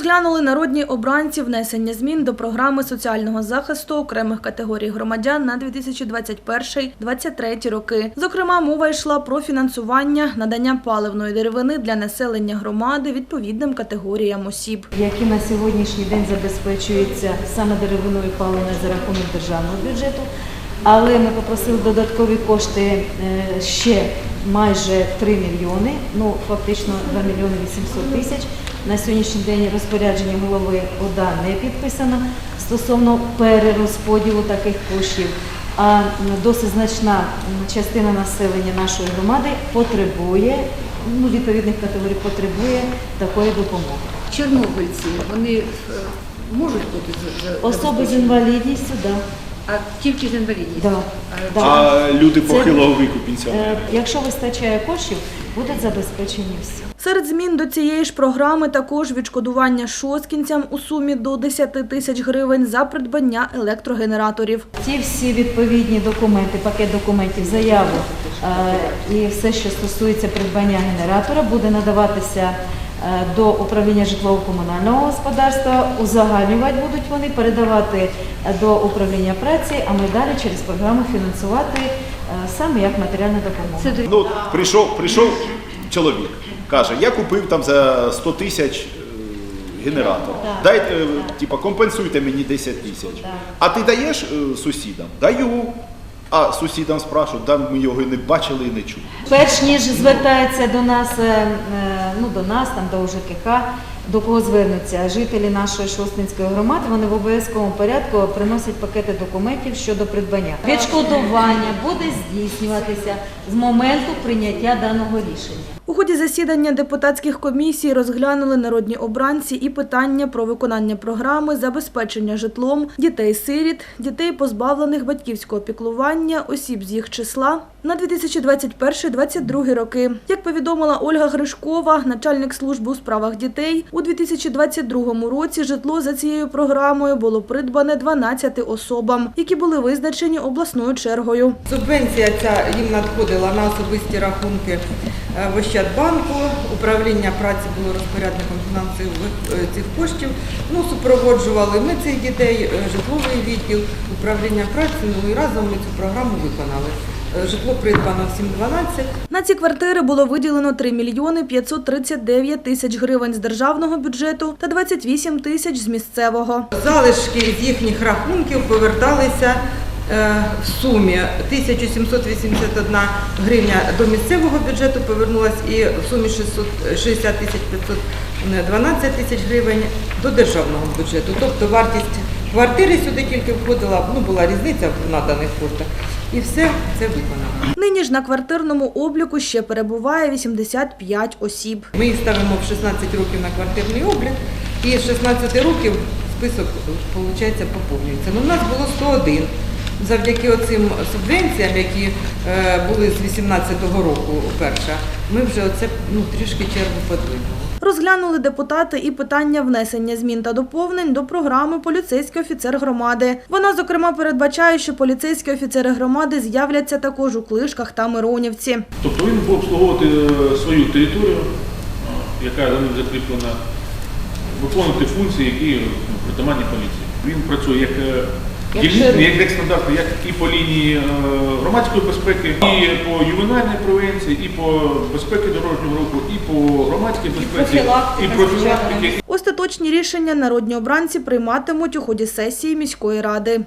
Розглянули народні обранці внесення змін до програми соціального захисту окремих категорій громадян на 2021-2023 роки. Зокрема, мова йшла про фінансування надання паливної деревини для населення громади відповідним категоріям осіб. які на сьогоднішній день забезпечуються саме деревиною паливною за рахунок державного бюджету. Але ми попросили додаткові кошти е, ще майже 3 мільйони, ну фактично 2 мільйони 800 тисяч. На сьогоднішній день розпорядження голови ОДА не підписано стосовно перерозподілу таких коштів. А досить значна частина населення нашої громади потребує, ну, відповідних категорій потребує такої допомоги. Чорнобильці, вони е, можуть бути Особи з інвалідністю, да. А тільки з інвалідністю. Да. Да. А люди похилого віку Е, пенсіонери. Якщо вистачає коштів, будуть забезпечені всі. Серед змін до цієї ж програми також відшкодування шосткінцям у сумі до 10 тисяч гривень за придбання електрогенераторів. Ті всі відповідні документи, пакет документів, заяву е, і все, що стосується придбання генератора, буде надаватися е, до управління житлово-комунального господарства. Узагальнювати будуть вони, передавати е, до управління праці, а ми далі через програму фінансувати е, саме як матеріальна допомога. Ну, прийшов, прийшов чоловік, каже, я купив там за 100 тисяч е, генератор. Дайте, е, типа, компенсуйте мені 10 тисяч. А ти даєш е, сусідам? Даю. А сусідам спрашують, да ми його і не бачили і не чули. Перш ніж звертається до нас, е, е, ну до нас, там до УЖКХ, до кого звернуться жителі нашої Шостинської громади, вони в обов'язковому порядку приносять пакети документів щодо придбання. Відшкодування буде здійснюватися з моменту прийняття даного рішення. У ході засідання депутатських комісій розглянули народні обранці і питання про виконання програми забезпечення житлом дітей-сиріт, дітей, позбавлених батьківського піклування, осіб з їх числа на 2021-2022 роки. Як повідомила Ольга Гришкова, начальник служби у справах дітей, у 2022 році житло за цією програмою було придбане 12 особам, які були визначені обласною чергою. Субвенція ця їм надходила на особисті рахунки в Ощадбанку. Управління праці було розпорядником фінансових е, цих коштів. Ну, супроводжували ми цих дітей, е, житловий відділ, управління праці. Ну і разом ми цю програму виконали. Е, Житло придбано всім 12. На ці квартири було виділено 3 мільйони 539 тисяч гривень з державного бюджету та 28 тисяч з місцевого. Залишки з їхніх рахунків поверталися е, в сумі 1781 гривня до місцевого бюджету повернулась і в сумі 660 тисяч 512 тисяч гривень до державного бюджету. Тобто вартість квартири сюди тільки входила, ну була різниця в наданих коштах. І все це виконано. Нині ж на квартирному обліку ще перебуває 85 осіб. Ми їх ставимо в 16 років на квартирний облік, і з 16 років список виходить, поповнюється. Ну, у нас було 101. Завдяки оцим субвенціям, які е, були з 2018 року перша, ми вже оце ну, трішки чергу подвинули. Розглянули депутати і питання внесення змін та доповнень до програми Поліцейський офіцер громади. Вона, зокрема, передбачає, що поліцейські офіцери громади з'являться також у Клишках та Миронівці. Тобто він буде обслуговувати е, свою територію, е, яка за ним закріплена, виконувати функції, які ну, притаманні поліції. Він працює Як дільничний, як стандарти, як і по лінії е, громадської безпеки, і по ювенальній провенції, і по безпеці дорожнього руху, і по громадській безпеці, і профілактики, Остаточні рішення народні обранці прийматимуть у ході сесії міської ради.